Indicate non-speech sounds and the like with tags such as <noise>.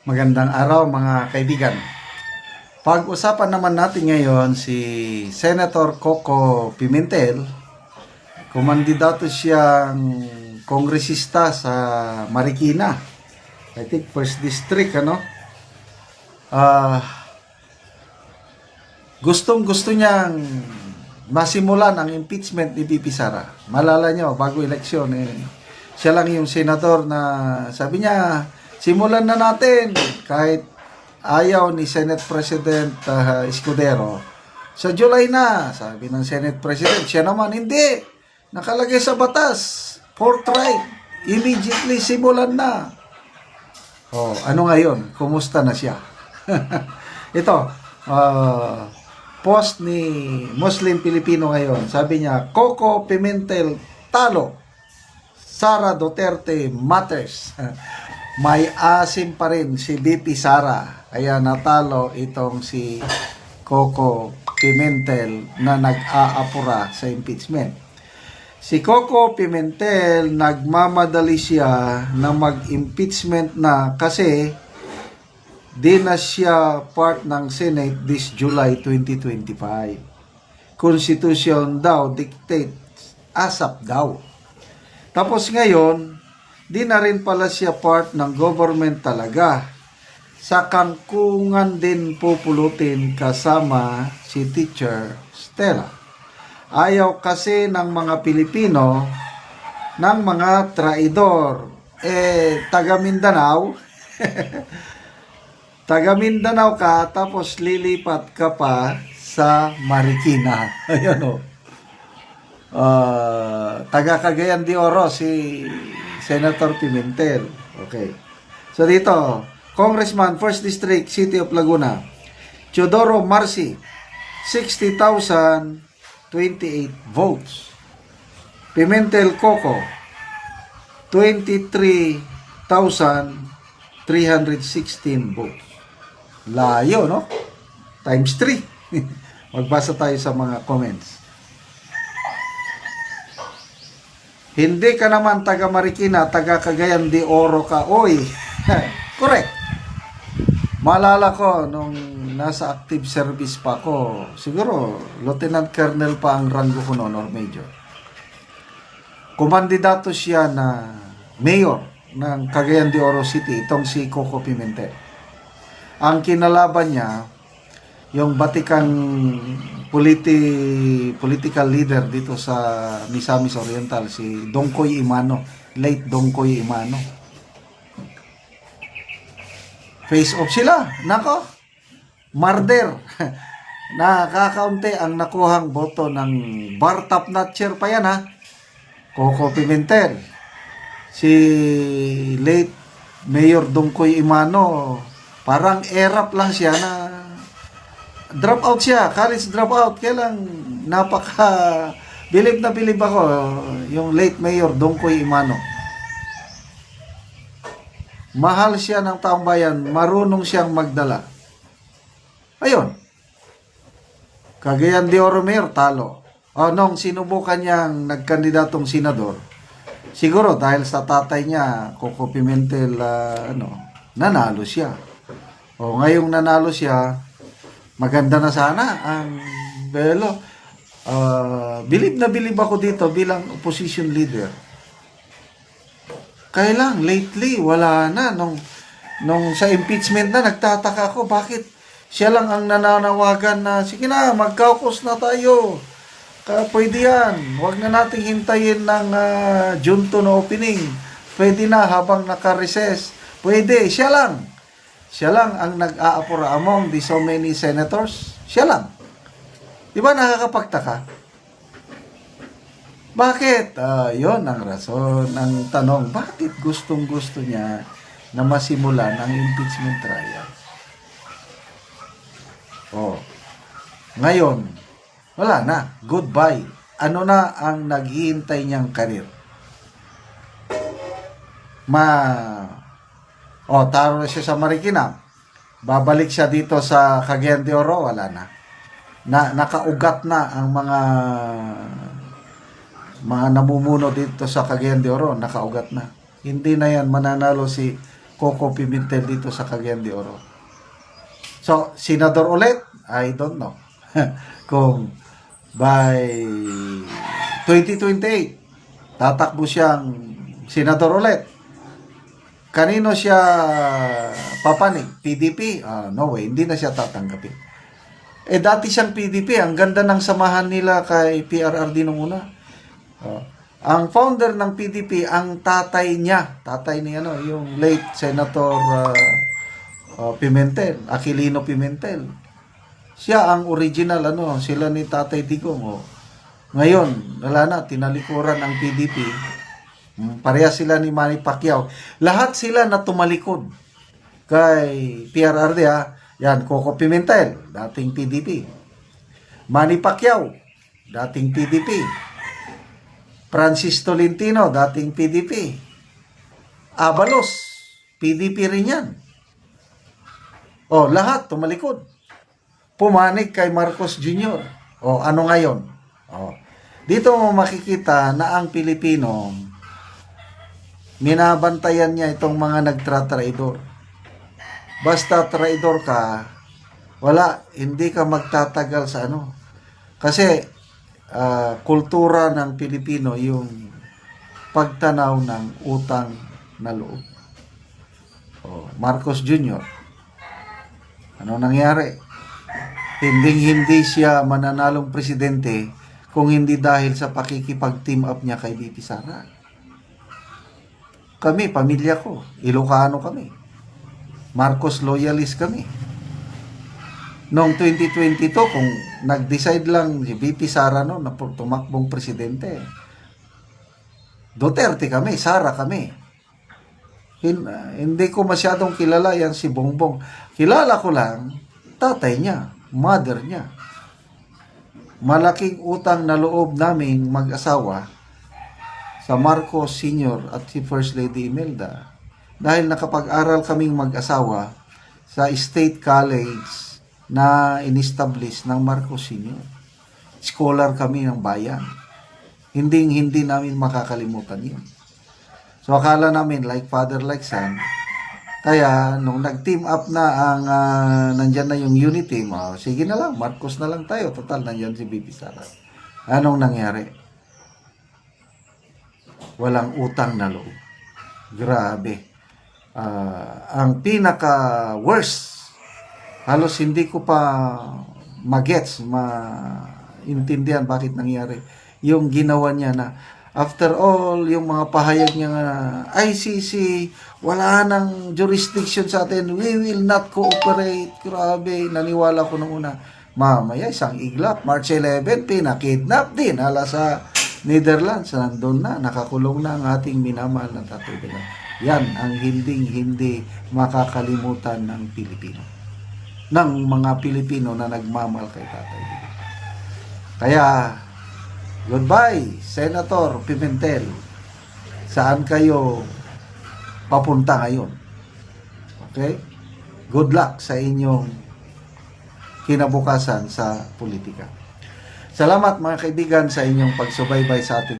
Magandang araw mga kaibigan. Pag-usapan naman natin ngayon si Senator Coco Pimentel. Kumandidato siyang kongresista sa Marikina. I think first district ano. Ah gustong gusto niyang masimulan ang impeachment ni BP Sara. Malala niyo, bago eleksyon, eh, siya lang yung senador na sabi niya, simulan na natin kahit ayaw ni Senate President ah, Escudero. Sa July na, sabi ng Senate President, siya naman, hindi. Nakalagay sa batas. Forthright. Immediately simulan na. Oh, ano ngayon? Kumusta na siya? <laughs> Ito, ah, post ni Muslim Pilipino ngayon. Sabi niya, Coco Pimentel talo. Sara Duterte matters. <laughs> May asim pa rin si BP Sara. Kaya natalo itong si Coco Pimentel na nag-aapura sa impeachment. Si Coco Pimentel nagmamadali siya na mag-impeachment na kasi di na siya part ng Senate this July 2025. Constitution daw dictates ASAP daw. Tapos ngayon, di na rin pala siya part ng government talaga. Sa kangkungan din pupulutin kasama si Teacher Stella. Ayaw kasi ng mga Pilipino ng mga traidor. Eh, taga Mindanao, <laughs> taga Mindanao ka, tapos lilipat ka pa sa Marikina. <laughs> Ayan o. Ah, taga Cagayan de Oro, si Senator Pimentel. Okay. So dito, Congressman, 1st District, City of Laguna, Teodoro Marci, 60,028 votes. Pimentel Coco, 23,316 votes. Layo, no? Times 3. <laughs> Magbasa tayo sa mga comments. Hindi ka naman taga Marikina, taga Cagayan de Oro ka. Oy, <laughs> correct. Malala ko nung nasa active service pa ako, siguro Lieutenant Colonel pa ang ranggo ko noon or Major. Kumandidato siya na mayor ng Cagayan de Oro City, itong si Coco Pimentel. Ang kinalaban niya, yung batikang politi political leader dito sa Misamis Oriental, si Dongkoy Imano, late Dongkoy Imano. Face off sila. Nako. Marder. <laughs> Nakakaunti ang nakuhang boto ng bar top pa yan ha. Coco Pimentel. Si late Mayor Dongkoy Imano, parang erap lang siya na drop out siya, college drop out. Kaya lang napaka bilib na bilib ako yung late Mayor Dongkoy Imano. Mahal siya ng taong bayan, marunong siyang magdala. Ayun. Cagayan de Oro Mayor, talo. O, nung sinubukan niyang nagkandidatong senador, siguro dahil sa tatay niya, Coco Pimentel, ah, ano, nanalo siya. O, ngayong nanalo siya, maganda na sana ang Belo. Ah, bilib na bilib ako dito bilang opposition leader. Kaya lang, lately, wala na. Nung, nung sa impeachment na, nagtataka ako, bakit siya lang ang nananawagan na, sige na, mag-caucus na tayo. Ka, pwede yan. Huwag na nating hintayin ng ah, June 2 na opening. Pwede na habang naka-recess. Pwede, siya lang. Siya lang ang nag-aapura among the so many senators. Siya lang. Di ba nakakapagtaka? Bakit? Ah, yon ang rason. Ang tanong, bakit gustong gusto niya na masimulan ang impeachment trial? Oh. Ngayon, wala na. Goodbye. Ano na ang naghihintay niyang karir? Ma Oh, taro na siya sa Marikina. Babalik siya dito sa Cagayan de Oro, wala na. Na nakaugat na ang mga mga namumuno dito sa Cagayan de Oro, nakaugat na. Hindi na yan mananalo si Coco Pimentel dito sa Cagayan de Oro. So, senador ulit? I don't know. <laughs> Kung by 2028, tatakbo siyang senador ulit. Kanino siya papanig? PDP? Ah, no way, hindi na siya tatanggapin. Eh dati siyang PDP, ang ganda ng samahan nila kay PRRD nung una. Oh. Ang founder ng PDP, ang tatay niya, tatay ni ano, yung late Senator uh, uh, Pimentel, Aquilino Pimentel. Siya ang original ano, sila ni Tatay Digong. Oh. Ngayon, wala na, tinalikuran ng PDP. Pareha sila ni Manny Pacquiao. Lahat sila na tumalikod kay PRRD ha. Yan, Coco Pimentel, dating PDP. Manny Pacquiao, dating PDP. Francis Tolentino, dating PDP. Abalos, PDP rin yan. O, lahat tumalikod. Pumanig kay Marcos Jr. O, ano ngayon? O, dito mo makikita na ang Pilipino, minabantayan niya itong mga nagtratraidor. Basta traidor ka, wala, hindi ka magtatagal sa ano. Kasi, ah, kultura ng Pilipino yung pagtanaw ng utang na loob. O, Marcos Jr. Ano nangyari? Hindi hindi siya mananalong presidente kung hindi dahil sa pakikipag-team up niya kay BP Sara. Kami, pamilya ko, Ilocano kami. Marcos loyalist kami. Noong 2022, kung nag-decide lang si BP Sara no, na tumakbong presidente, Duterte kami, Sara kami. Hin- hindi ko masyadong kilala yan si Bongbong. Kilala ko lang, tatay niya, mother niya. Malaking utang na loob naming mag-asawa sa Marcos Sr. at si First Lady Imelda. Dahil nakapag-aral kaming mag-asawa sa State College na in-establish ng Marcos Sr. Scholar kami ng bayan. Hindi hindi namin makakalimutan yun. So akala namin like father like son. Kaya nung nag-team up na ang ah, nandyan na yung unit team, oh, sige na lang, Marcos na lang tayo. Total, nandyan si Bibi Sara. Anong nangyari? Walang utang na loob. Grabe. Ah, ang pinaka worst, halos hindi ko pa magets, maintindihan bakit nangyari. Yung ginawa niya na after all, yung mga pahayag niya nga, ICC, wala nang jurisdiction sa atin, we will not cooperate. Grabe, naniwala ko nung una. Mamaya, isang iglap, March 11, pinakidnap din. Hala sa Netherlands, nandun na, nakakulong na ang ating minamahal na tatay. Yan ang hinding-hindi makakalimutan ng Pilipino. Ng mga Pilipino na nagmamahal kay tatay. Kaya, goodbye, Senator Pimentel. Saan kayo papunta ngayon? Okay? Good luck sa inyong kinabukasan sa politika. Salamat mga kaibigan sa inyong pagsubaybay sa ating